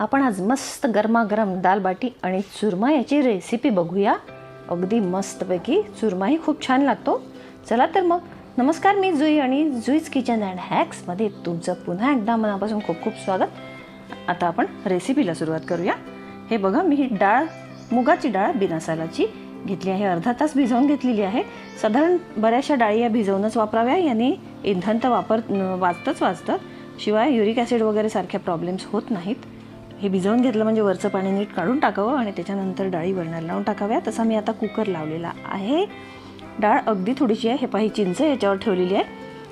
आपण आज मस्त गरमागरम दाल बाटी आणि चुरमा याची रेसिपी बघूया. अगदी मस्तपैकी चुरमाही खूप छान लागतो. चला तर मग. नमस्कार मी जुई आणि जुईज किचन अँड हॅक्समध्ये तुमचं पुन्हा एकदा मनापासून खूप खूप स्वागत. आता आपण रेसिपीला सुरुवात करूया. हे बघा मी ही डाळ मुगाची डाळ बिनासालाची घेतली आहे. अर्धा तास भिजवून घेतलेली आहे. साधारण बऱ्याचशा डाळी या भिजवूनच वापराव्या. याने इंधन तर वापर वाचतंच वाचतं. शिवाय युरिक ॲसिड वगैरे सारख्या प्रॉब्लेम्स होत नाहीत. हे भिजवून घेतलं म्हणजे वरचं पाणी नीट काढून टाकावं आणि त्याच्यानंतर डाळी वरणाला लावून टाकाव्या तसा मी आता कुकर लावलेला आहे. डाळ अगदी थोडीशी आहे. हे पाही चिंच याच्यावर ठेवलेली आहे.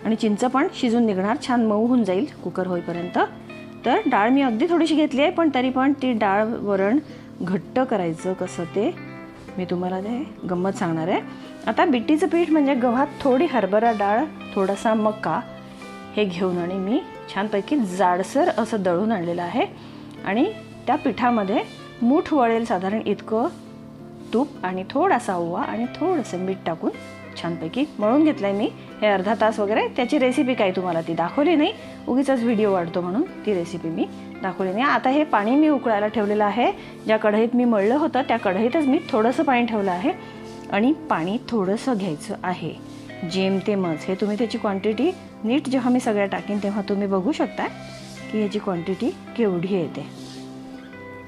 आणि चिंच पण शिजून निघणार. छान मऊ होऊन जाईल कुकर होईपर्यंत. तर डाळ मी अगदी थोडीशी घेतली आहे पण तरी पण ती डाळ वरण घट्ट करायचं कसं ते मी तुम्हाला ते गंमत सांगणार आहे. आता बिट्टीचं पीठ म्हणजे गव्हात थोडी हरभरा डाळ थोडासा मका हे घेऊन आणि मी छानपैकी जाडसर असं दळून आणलेलं आहे. आणि त्या पिठामध्ये मूठ वळेल साधारण इतकं तूप आणि थोडासा ओवा आणि थोडंसं मीठ टाकून छानपैकी मळून घेतलं आहे मी. हे अर्धा तास वगैरे. त्याची रेसिपी काही तुम्हाला ती दाखवली नाही. उगीच व्हिडिओ वाढतो म्हणून ती रेसिपी मी दाखवली नाही. आता हे पाणी मी उकळायला ठेवलेलं आहे. ज्या कढईत मी मळलं होतं त्या कढईतच मी थोडंसं पाणी ठेवलं आहे. आणि पाणी थोडंसं घ्यायचं आहे. जेमतेमच हे तुम्ही त्याची क्वांटिटी नीट जेव्हा मी सगळ्या टाकीन तेव्हा तुम्ही बघू शकता की याची क्वांटिटी केवढी येते.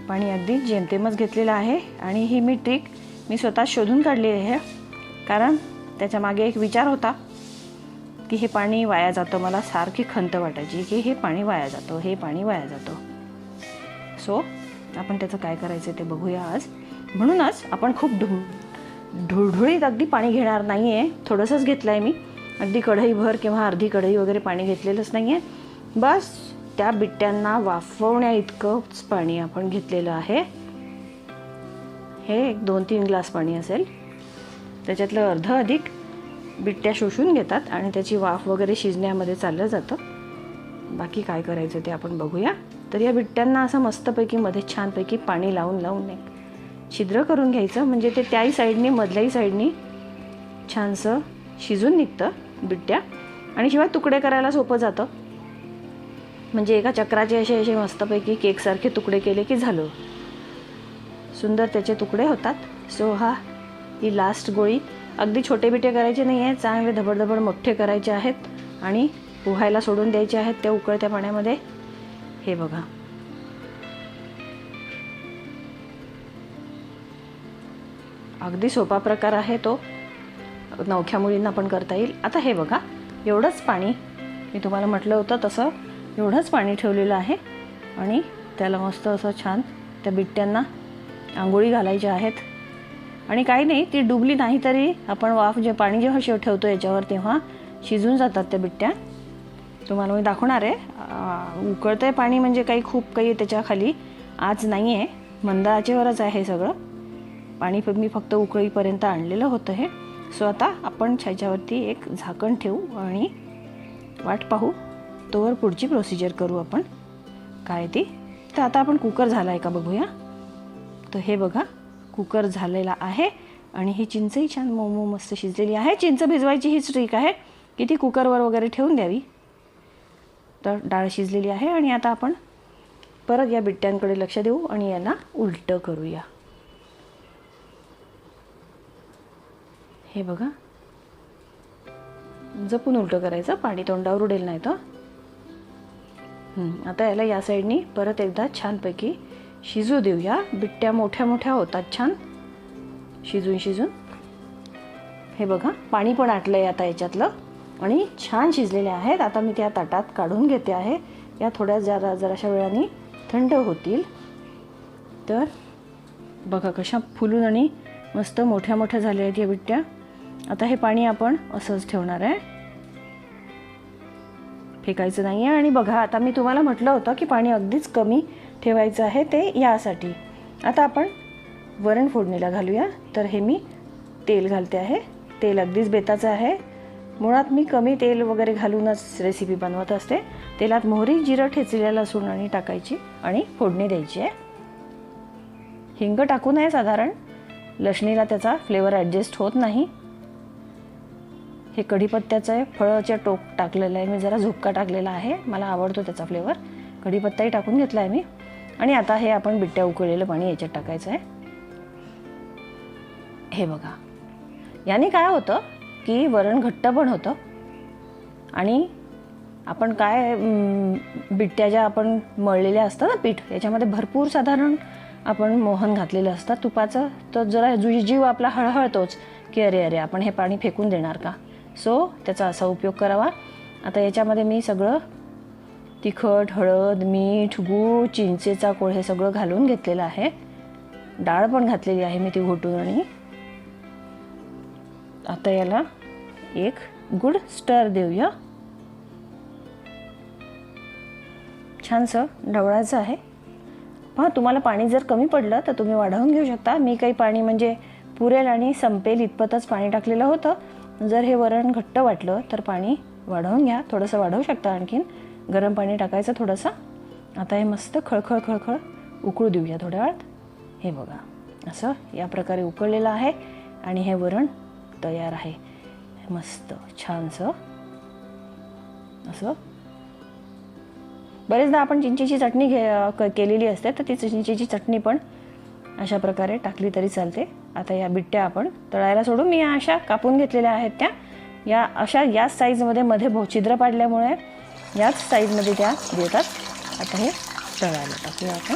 पाणी अगदी जेमतेमच घेतलेलं आहे आणि ही मी ट्रिक मी स्वतः शोधून काढली आहे. कारण त्याच्यामागे एक विचार होता की हे पाणी वाया जातं मला सारखी खंत वाटायची की हे पाणी वाया जातं हे पाणी वाया जातं. सो आपण त्याचं काय करायचं ते बघूया आज. म्हणूनच आपण खूप ढु ढुळढुळीत अगदी पाणी घेणार नाही आहे थोडंसंच घेतलं आहे मी. अगदी कढईभर किंवा अर्धी कढई वगैरे पाणी घेतलेलंच नाही आहे बस त्या बिट्ट्यांना वाफवण्या इतकंच पाणी आपण घेतलेलं आहे. हे एक दोन तीन ग्लास पाणी असेल. त्याच्यातलं अर्ध अधिक बिट्ट्या शोषून घेतात आणि त्याची वाफ वगैरे शिजण्यामध्ये चाललं जातं. बाकी काय करायचं ते आपण बघूया. तर या बिट्ट्यांना असं मस्तपैकी मध्ये छानपैकी पाणी लावून लावून एक छिद्र करून घ्यायचं. म्हणजे ते त्याही साईडनी मधल्याही साईडनी छानसं शिजून निघतं बिट्ट्या आणि शिवाय तुकडे करायला सोपं जातं. म्हणजे एका चक्राचे असे असे मस्तपैकी केकसारखे तुकडे केले की झालं. सुंदर त्याचे तुकडे होतात. सो हा ही लास्ट गोळी. अगदी छोटे बिटे करायचे नाही आहे चांगले धबडधबड मोठे करायचे आहेत आणि पोहायला सोडून द्यायचे आहेत त्या उकळत्या पाण्यामध्ये. हे बघा. अगदी सोपा प्रकार आहे तो. नवख्या मुलींना पण करता येईल. आता हे बघा एवढंच पाणी. मी तुम्हाला म्हटलं होतं तसं एवढंच पाणी ठेवलेलं आहे आणि त्याला मस्त असं छान त्या बिट्ट्यांना आंघोळी घालायच्या आहेत. आणि काही नाही ती डुबली नाही तरी आपण वाफ जे पाणी जेव्हा शेव ठेवतो याच्यावर तेव्हा शिजून जातात त्या बिट्ट्या. तुम्हाला मी दाखवणार आहे. उकळतं उकळतंय पाणी म्हणजे काही खूप काही त्याच्याखाली आज नाही आहे मंद आचेवरच आहे हे सगळं. पाणी मी फक्त उकळीपर्यंत आणलेलं होतं हे. सो आता आपण ह्याच्यावरती एक झाकण ठेवू आणि वाट पाहू. तोवर पुढची प्रोसिजर करू आपण. काय ती? तर आता आपण कुकर झाला आहे का बघूया. तर हे बघा कुकर झालेला आहे आणि ही चिंचही छान मोमो मस्त शिजलेली आहे. चिंच भिजवायची हीच ट्रिक आहे. की ती कुकरवर वगैरे ठेवून द्यावी. तर डाळ शिजलेली आहे आणि आता आपण परत या बिट्ट्यांकडे लक्ष देऊ आणि यांना उलटं करूया. हे बघा. जपून उलटं करायचं. पाणी तोंडावर उडेल नाही तर. आता याला या साईडनी परत एकदा छानपैकी शिजू देऊया. बिट्ट्या मोठ्या मोठ्या होतात छान. शिजून शिजून. हे बघा पाणी पण आटलं आहे आता याच्यातलं. आणि छान शिजलेले आहेत. आता मी त्या ताटात काढून घेते आहे. या थोड्या जरा जराशा वेळाने थंड होतील. तर बघा कशा फुलून आणि मस्त मोठ्या मोठ्या झाल्या आहेत या बिट्ट्या. आता हे पाणी आपण असंच ठेवणार आहे. फेकायचं नाही आहे आणि बघा आता मी तुम्हाला म्हटलं होतं की पाणी अगदीच कमी ठेवायचं आहे ते यासाठी. आता आपण वरण फोडणीला घालूया. तर हे मी तेल घालते आहे. तेल अगदीच बेताचं आहे. मुळात मी कमी तेल वगैरे घालूनच रेसिपी बनवत असते. तेलात मोहरी जिरं ठेचलेल्या लसूण आणि टाकायची आणि फोडणी द्यायची आहे. हिंग टाकू नये साधारण. लसणीला त्याचा फ्लेवर ॲडजस्ट होत नाही. हे कढीपत्त्याचं आहे. फळाचे टोक टाकलेलं आहे. मी जरा झुपका टाकलेला आहे. मला आवडतो त्याचा फ्लेवर कढीपत्ताही टाकून घेतला आहे मी. आणि आता हे आपण बिट्ट्या उकळलेलं पाणी याच्यात टाकायचं आहे. हे बघा. याने काय होतं की वरण घट्ट पण होतं. आणि आपण काय बिट्ट्या ज्या आपण मळलेल्या असतात ना पीठ याच्यामध्ये भरपूर साधारण आपण मोहन घातलेलं असतं. तुपाचं तर जरा जु जीव आपला हळहळतोच की अरे अरे आपण हे पाणी फेकून देणार का? सो त्याचा असा उपयोग करावा. आता याच्यामध्ये मी सगळं तिखट हळद मीठ गूळ चिंचेचा कोळ हे सगळं घालून घेतलेलं आहे. डाळ पण घातलेली आहे मी ती घोटून आणि आता याला एक गुड स्टर देऊया. छानसं ढवळायचं आहे. हां तुम्हाला पाणी जर कमी पडलं तर तुम्ही वाढवून घेऊ शकता. मी काही पाणी म्हणजे पुरेल आणि संपेल इतपतच पाणी टाकलेलं होतं. जर हे वरण घट्ट वाटलं तर पाणी वाढवून घ्या. थोडंसं वाढवू शकता आणखीन. गरम पाणी टाकायचं थोडंसं. आता हे मस्त खळखळ खळखळ उकळू देऊया थोड्या वेळात. हे बघा असं या प्रकारे उकळलेलं आहे आणि हे वरण तयार आहे. मस्त छानसं असं. बरेचदा आपण चिंचेची चटणी घे क- केलेली असते तर ती चिंचेची चटणी पण अशा प्रकारे टाकली तरी चालते. आता या बिट्ट्या आपण तळायला सोडून मी या अशा कापून घेतलेल्या आहेत त्या. या अशा याच साईजमध्ये मध्ये भो छिद्र पाडल्यामुळे याच साईजमध्ये त्या देतात. आता हे तळायला टाकूया आपण.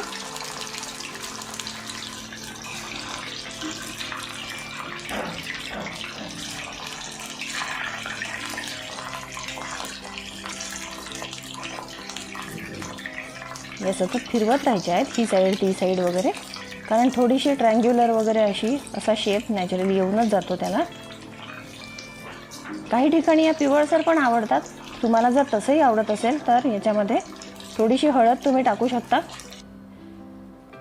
या सतत फिरवत राहायच्या आहेत. ही साईड ती साईड वगैरे. कारण थोडीशी ट्रँग्युलर वगैरे अशी असा शेप नॅचरली येऊनच जातो त्याला. काही ठिकाणी या पिवळसर पण आवडतात. तुम्हाला जर तसंही आवडत असेल तर याच्यामध्ये थोडीशी हळद तुम्ही टाकू शकता.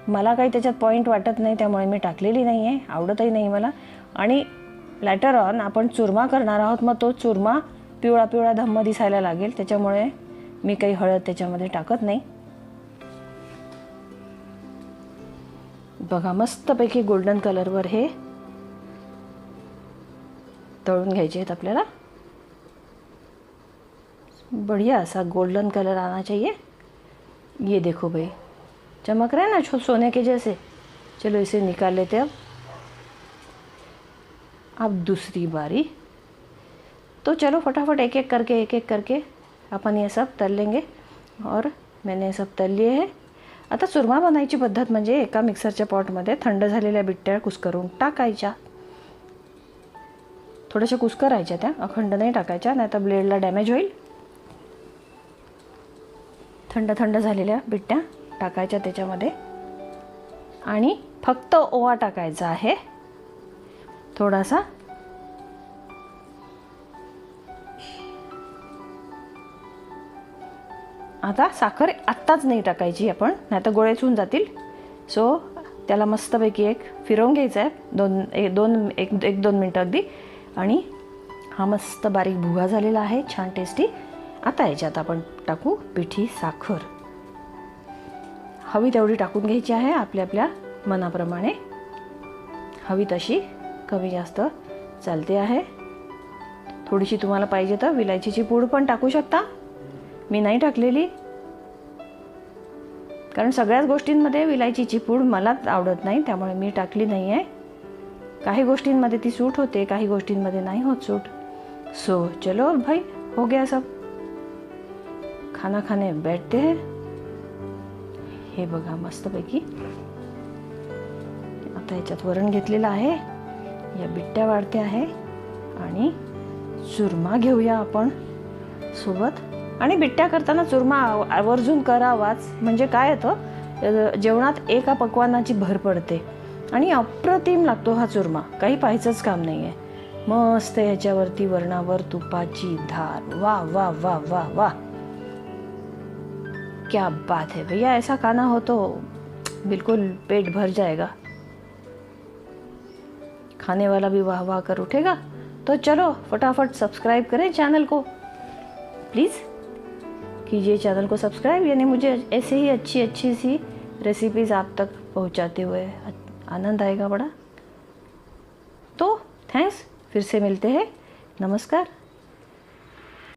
मला काही त्याच्यात पॉईंट वाटत नाही त्यामुळे मी टाकलेली नाही आहे आवडतही नाही मला. आणि लॅटर ऑन आपण चुरमा करणार आहोत मग तो चुरमा पिवळा पिवळा धम्म दिसायला लागेल. त्याच्यामुळे मी काही हळद त्याच्यामध्ये टाकत नाही. बघा, मस्तपैकी गोल्डन कलरवर हे. तळून घ्यायचे आहेत आपल्याला. बढ़िया सा गोल्डन कलर आना चाहिए ये देखो भाई. चमक रहा है ना सोने के जैसे? चलो इसे निकाल लेते अब. अब दूसरी बारी. तो चलो फटाफट एक एक करके एक एक करके अपन ये सब तल लेंगे. और मैंने सब तल लिए है. आता चुरमा बनायची पद्धत म्हणजे एका मिक्सरच्या पॉटमध्ये थंड झालेल्या बिट्ट्या कुस्करून टाकायच्या. थोड्याशा कुस्करायच्या त्या अखंड नाही टाकायच्या नाही तर ब्लेडला डॅमेज होईल. थंड थंड झालेल्या बिट्ट्या टाकायच्या त्याच्यामध्ये. आणि फक्त ओवा टाकायचा आहे. थोडासा आता साखर आत्ताच नाही टाकायची आपण नाही तर गोळेच होऊन जातील. सो त्याला मस्तपैकी एक फिरवून घ्यायचं आहे. दोन एक दोन एक एक दोन मिनटं अगदी. आणि हा मस्त बारीक भुगा झालेला आहे छान टेस्टी आता याच्यात आपण टाकू पिठी साखर. हवी तेवढी टाकून घ्यायची आहे आपल्या आपल्या मनाप्रमाणे. हवी तशी कमी जास्त चालते आहे. थोडीशी तुम्हाला पाहिजे तर विलायचीची पूड पण टाकू शकता. मी नाही टाकलेली. कारण सगळ्याच गोष्टींमध्ये विलायचीची पूड मलाच आवडत नाही त्यामुळे मी टाकली नाही आहे काही गोष्टींमध्ये ती सूट होते काही गोष्टींमध्ये नाही होत सूट. सो चलो भाई हो गया सब. खाना खाने बैठते हैं. हे बघा मस्तपैकी. आता याच्यात वरण घेतलेलं आहे. या बिट्ट्या वाढते आहे. आणि चुरमा घेऊया आपण. सोबत आणि बिट्ट्या करताना चुरमा आवर्जून करावाच. म्हणजे काय येतं? जेवणात एका पक्वानाची भर पडते आणि अप्रतिम लागतो हा चुरमा. काही पाहायचंच काम नाही आहे मस्त ह्याच्यावरती वरणावर तुपाची धार. वा वा वा वा वा. क्या बात है भैया ऐसा खाना हो तो बिल्कुल पेट भर जाएगा. खाने वाला भी वाह वाह कर उठेगा. तो चलो फटाफट सब्सक्राइब करें चैनल को. प्लीज़ कीजिए चैनल को सब्सक्राइब। यानी मुझे ऐसे ही अच्छी अच्छी सी रेसिपीज़ आप तक पहुंचाते हुए आनंद आएगा बड़ा। तो थैंक्स फिर से मिलते हैं। नमस्कार।